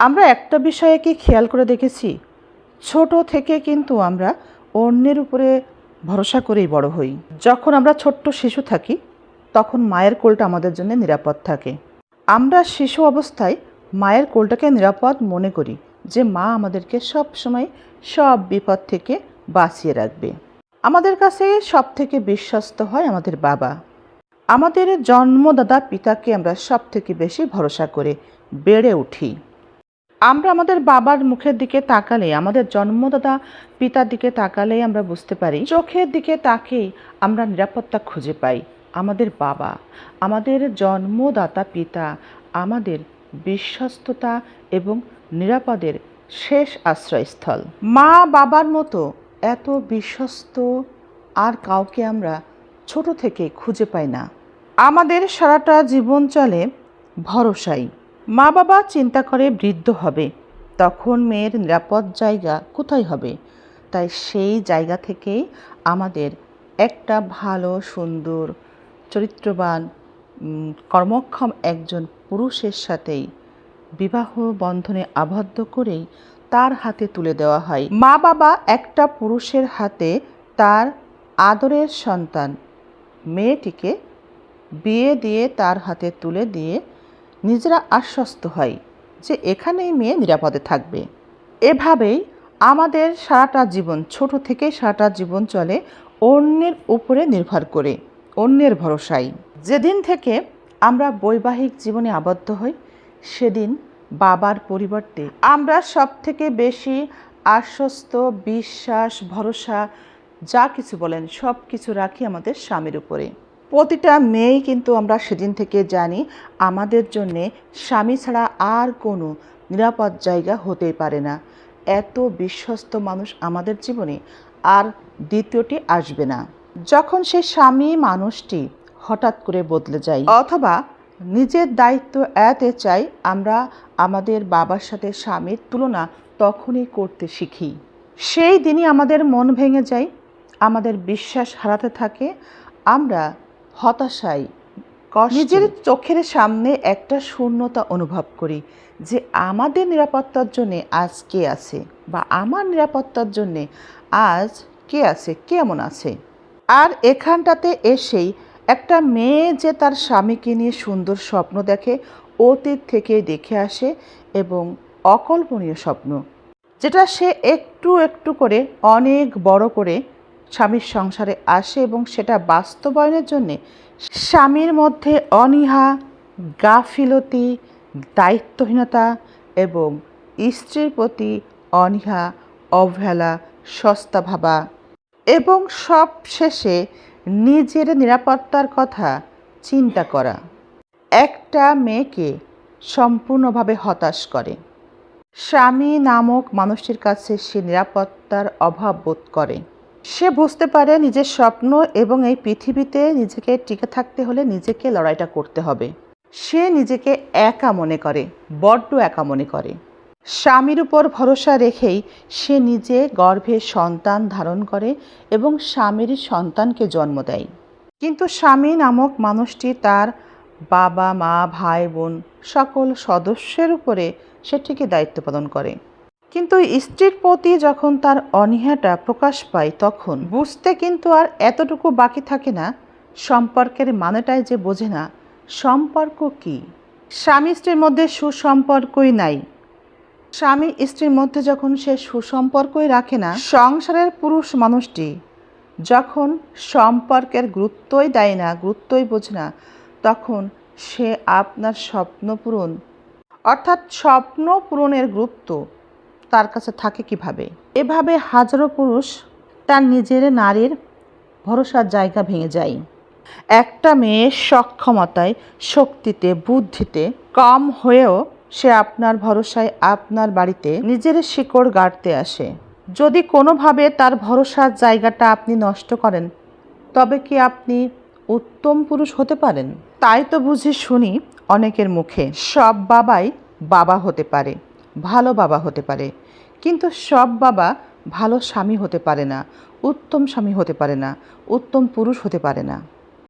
আমরা একটা বিষয়ে কি খেয়াল করে দেখেছি। ছোট থেকে কিন্তু আমরা অন্যের উপরে ভরসা করেই বড় হই। যখন আমরা ছোট্ট শিশু থাকি, তখন মায়ের কোলটা আমাদের জন্য নিরাপদ থাকে। আমরা শিশু অবস্থায় মায়ের কোলটাকে নিরাপদ মনে করি যে মা আমাদেরকে সব সময় সব বিপদ থেকে বাঁচিয়ে রাখবে। আমাদের কাছে সব থেকে বিশ্বস্ত হয় আমাদের বাবা। আমাদের জন্মদাতা পিতাকে আমরা সব থেকে বেশি ভরসা করে বেড়ে উঠি। আমরা আমাদের বাবার মুখের দিকে তাকালে আমাদের জন্মদাতা পিতার দিকে তাকালে আমরা বুঝতে পারি, চোখের দিকে তাকেই আমরা নিরাপত্তা খুঁজে পাই। আমাদের বাবা, আমাদের জন্মদাতা পিতা, আমাদের বিশ্বস্ততা এবং নিরাপদের শেষ আশ্রয়স্থল। মা বাবার মতো এত বিশ্বস্ত আর কাউকে আমরা ছোট থেকে খুঁজে পাই না। আমাদের সারাটা জীবন চলে ভরসাই। মা বাবা চিন্তা করে বৃদ্ধ হবে। তখন মেয়ের নিরাপদ জায়গা কোথায় হবে? তাই সেই জায়গা থেকেই আমাদের একটা ভালো, সুন্দর, চরিত্রবান কর্মক্ষম একজন পুরুষের সাথেই বিবাহ বন্ধনে আবদ্ধ করেই তার হাতে তুলে দেওয়া হয়। মা বাবা একটা পুরুষের হাতে তার আদরের সন্তান, মেয়েটিকে বিয়ে দিয়ে তার হাতে তুলে দিয়ে নিজেরা আশ্বস্ত হয় যে এখানেই মেয়ে নিরাপদে থাকবে। এভাবেই আমাদের সারাটা জীবন, ছোট থেকে সারাটা জীবন চলে অন্যের উপরে নির্ভর করে, অন্যের ভরসায় যেদিন থেকে আমরা বৈবাহিক জীবনে আবদ্ধ হই, সেদিন বাবার পরিবর্তে আমরা সব থেকে বেশি আশ্বস্ত, বিশ্বাস, ভরসা, যা কিছু বলেন সব কিছু রাখি আমাদের স্বামীর উপরে। প্রতিটা মেয়েই কিন্তু আমরা সেদিন থেকে জানি আমাদের জন্যে স্বামী ছাড়া আর কোনো নিরাপদ জায়গা হতেই পারে না। এত বিশ্বস্ত মানুষ আমাদের জীবনে আর দ্বিতীয়টি আসবে না। যখন সে স্বামী মানুষটি হঠাৎ করে বদলে যায় অথবা নিজের দায়িত্ব এতে চাই আমরা আমাদের বাবার সাথে স্বামীর তুলনা তখনই করতে শিখি। সেই দিনই আমাদের মন ভেঙে যায়, আমাদের বিশ্বাস হারাতে থাকে, আমরা হতাশায় নিজের চোখের সামনে একটা শূন্যতা অনুভব করি যে আমাদের নিরাপত্তার জন্যে আজ কে আছে বা আমার নিরাপত্তার জন্যে আজ কে আছে কেমন আছে? আর এখানটাতে এসেই একটা মেয়ে যে তার স্বামীকে নিয়ে সুন্দর স্বপ্ন দেখে অতীত থেকে দেখে আসে এবং অকল্পনীয় স্বপ্ন যেটা সে একটু একটু করে অনেক বড় করে স্বামীর সংসারে আসে এবং সেটা বাস্তবায়নের জন্যে স্বামীর মধ্যে অনীহা, গাফিলতি, দায়িত্বহীনতা এবং স্ত্রীর প্রতি অনীহা, অবহেলা, সস্তা ভাবা এবং সব শেষে নিজের নিরাপত্তার কথা চিন্তা করা একটা মেয়েকে সম্পূর্ণভাবে হতাশ করে। স্বামী নামক মানুষটির কাছে সে নিরাপত্তার অভাব বোধ করে। সে বুঝতে পারে নিজের স্বপ্ন এবং এই পৃথিবীতে নিজেকে টিকে থাকতে হলে নিজেকে লড়াইটা করতে হবে। সে নিজেকে একা মনে করে, বড্ড একা মনে করে। স্বামীর উপর ভরসা রেখেই সে নিজে গর্ভে সন্তান ধারণ করে এবং স্বামীর সন্তানকে জন্ম দেয়। কিন্তু স্বামী নামক মানুষটি তার বাবা, মা, ভাই, বোন সকল সদস্যের উপরে সে ঠিকই দায়িত্ব পালন করে। কিন্তু স্ত্রীর প্রতি যখন তার অনীহাটা প্রকাশ পায় তখন বুঝতে কিন্তু আর এতটুকু বাকি থাকে না, সম্পর্কের মানেটাই যে বোঝে না, সম্পর্ক কি? স্বামী স্ত্রীর মধ্যে সুসম্পর্কই নাই। স্বামী স্ত্রীর মধ্যে যখন সে সুসম্পর্কই রাখে না, সংসারের পুরুষ মানুষটি যখন সম্পর্কের গুরুত্বই দেয় না, গুরুত্বই বোঝে না, তখন সে আপনার স্বপ্ন পূরণ, অর্থাৎ স্বপ্ন পূরণের গুরুত্ব তার কাছে থাকে কীভাবে? এভাবে হাজারো পুরুষ তার নিজের নারীর ভরসার জায়গা ভেঙে যায়। একটা মেয়ের সক্ষমতায়, শক্তিতে, বুদ্ধিতে কম হয়েও সে আপনার ভরসায় আপনার বাড়িতে নিজের শিকড় গাড়তে আসে। যদি কোনোভাবে তার ভরসার জায়গাটা আপনি নষ্ট করেন, তবে কি আপনি উত্তম পুরুষ হতে পারেন? তাই তো বুঝি শুনি অনেকের মুখে, সব বাবাই বাবা হতে পারে। ভালো বাবা হতে পারে। কিন্তু সব বাবা ভালো স্বামী হতে পারে না, উত্তম স্বামী হতে পারে না, উত্তম পুরুষ হতে পারে না।